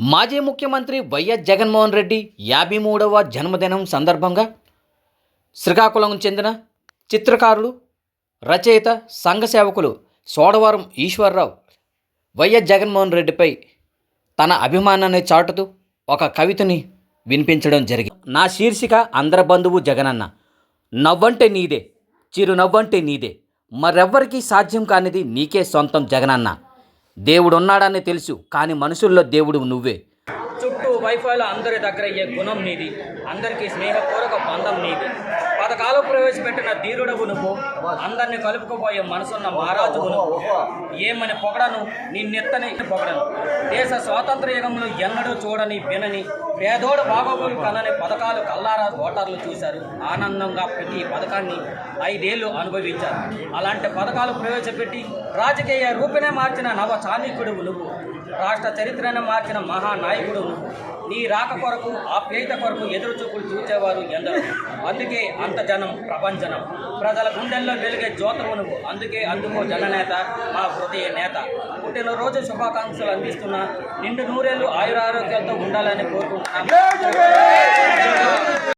మాజీ ముఖ్యమంత్రి వైఎస్ జగన్మోహన్ రెడ్డి యాభై మూడవ జన్మదినం సందర్భంగా శ్రీకాకుళం చెందిన చిత్రకారులు రచయిత సంఘ సేవకులు సోడవరం ఈశ్వరరావు వైఎస్ జగన్మోహన్ రెడ్డిపై తన అభిమానాన్ని చాటుతూ ఒక కవితని వినిపించడం జరిగింది. నా శీర్షిక అందర బంధువు జగనన్న నవ్వంటే నీదే చిరునవ్వంటే నీదే మరెవ్వరికీ సాధ్యం కానిది నీకే సొంతం జగనన్న. దేవుడున్నాడని తెలుసు కానీ మనుషుల్లో దేవుడు నువ్వే. చుట్టూ వైఫైలో అందరి దగ్గర అయ్యే గుణం నీది. అందరికీ స్నేహపూర్వక బంధం నీది. పథకాలు ప్రవేశపెట్టిన ధీరుడవు నువ్వు అందరిని కలుపుకుపోయే మనసున్న మహారాజు నువ్వు ఏమని పొగడను? నీ నెత్తని పొగడను. దేశ స్వాతంత్ర యుగంలో ఎన్నడూ చూడని వినని పేదోడు బాగోగులు కనని పథకాలు కల్లారా ఓటర్లు చూశారు. ఆనందంగా ప్రతి పథకాన్ని ఐదేళ్ళు అనుభవించారు. అలాంటి పథకాలు ప్రవేశపెట్టి రాజకీయ రూపనే మార్చిన నవ చాణిక్యుడు నువ్వు. రాష్ట్ర చరిత్రను మార్చిన మహానాయకుడు నువ్వు. నీ రాక కొరకు ఆ ఆప్యాయత కొరకు ఎదురు చూపులు చూచేవారు ఎందరో. అందుకే అంత జనం ప్రపంచనం. ప్రజల గుండెల్లో వెలిగే జ్యోతము నువ్వు. అందుకే అందుకో జననేత మా హృదయ నేత. పుట్టినరోజు శుభాకాంక్షలు అందిస్తున్న నిండు నూరేళ్ళు ఆయురారోగ్యాలతో ఉండాలని కోరుకుంటున్నాను.